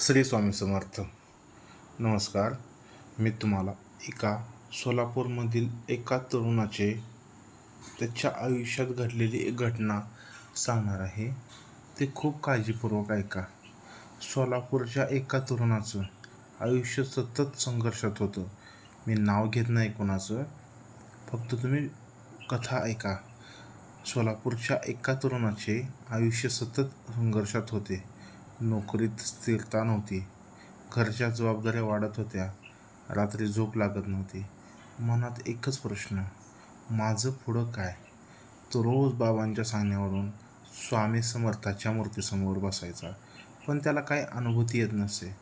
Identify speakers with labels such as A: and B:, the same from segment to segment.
A: श्री स्वामी समर्थ. नमस्कार. मी तुम्हाला एका सोलापूरमधील एका तरुणाचे त्याच्या आयुष्यात घडलेली एक घटना सांगणार आहे. ते खूप काळजीपूर्वक ऐका. सोलापूरच्या एका तरुणाचं आयुष्य सतत संघर्षात होतं. मी नाव घेत नाही कोणाचं. फक्त तुम्ही कथा ऐका. सोलापूरच्या एका तरुणाचे आयुष्य सतत संघर्षात होते. नोकरीत स्थिरता नव्हती. घरच्या जबाबदाऱ्या वाढत होत्या. रात्री झोप लागत नव्हती. मनात एकच प्रश्न माझं पुढं काय? तो रोज बाबांच्या सांगण्यावरून स्वामी समर्थाच्या मूर्तीसमोर बसायचा पण त्याला काही अनुभूती येत नसे.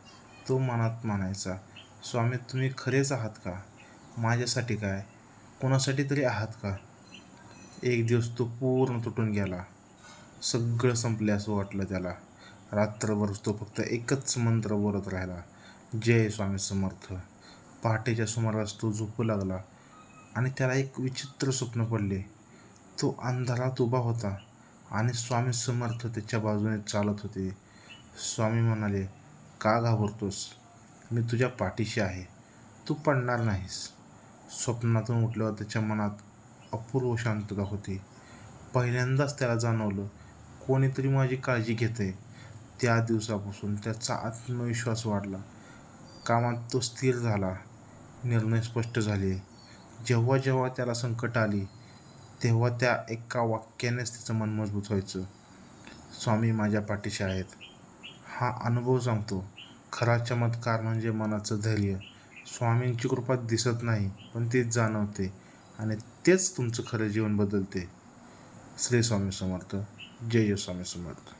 A: तो मनात मानायचा स्वामी तुम्ही खरेच आहात का? माझ्यासाठी काय? कोणासाठी तरी आहात का? एक दिवस तो पूर्ण तुटून गेला. सगळं संपले असं वाटलं त्याला. रात्रभर तो फक्त एकच मंत्र बोलत राहिला. जय स्वामी समर्थ. पहाटेच्या सुमारास तो झोपू लागला आणि त्याला एक विचित्र स्वप्न पडले. तो अंधारात उभा होता आणि स्वामी समर्थ त्याच्या बाजूने चालत होते. स्वामी म्हणाले का घाबरतोस? मी तुझ्या पाठीशी आहे. तू पडणार नाहीस. स्वप्नातून उठल्यावर त्याच्या मनात अपूर्व शांतता होती. पहिल्यांदाच त्याला जाणवलं कोणीतरी माझी काळजी घेते त्या दिवसापासून त्याचा आत्मविश्वास वाढला. कामात तो स्थिर झाला. निर्णय स्पष्ट झाले. जेव्हा जेव्हा त्याला संकट आली तेव्हा त्या एका वाक्यानेच त्याचं मन मजबूत व्हायचं. स्वामी माझ्या पाठीशी आहेत. हा अनुभव सांगतो. खरा चमत्कार म्हणजे मनाचं धैर्य. स्वामींची कृपा दिसत नाही पण तेच जाणवते आणि तेच तुमचं खरं जीवन बदलते. श्री स्वामी समर्थ. जय स्वामी समर्थ.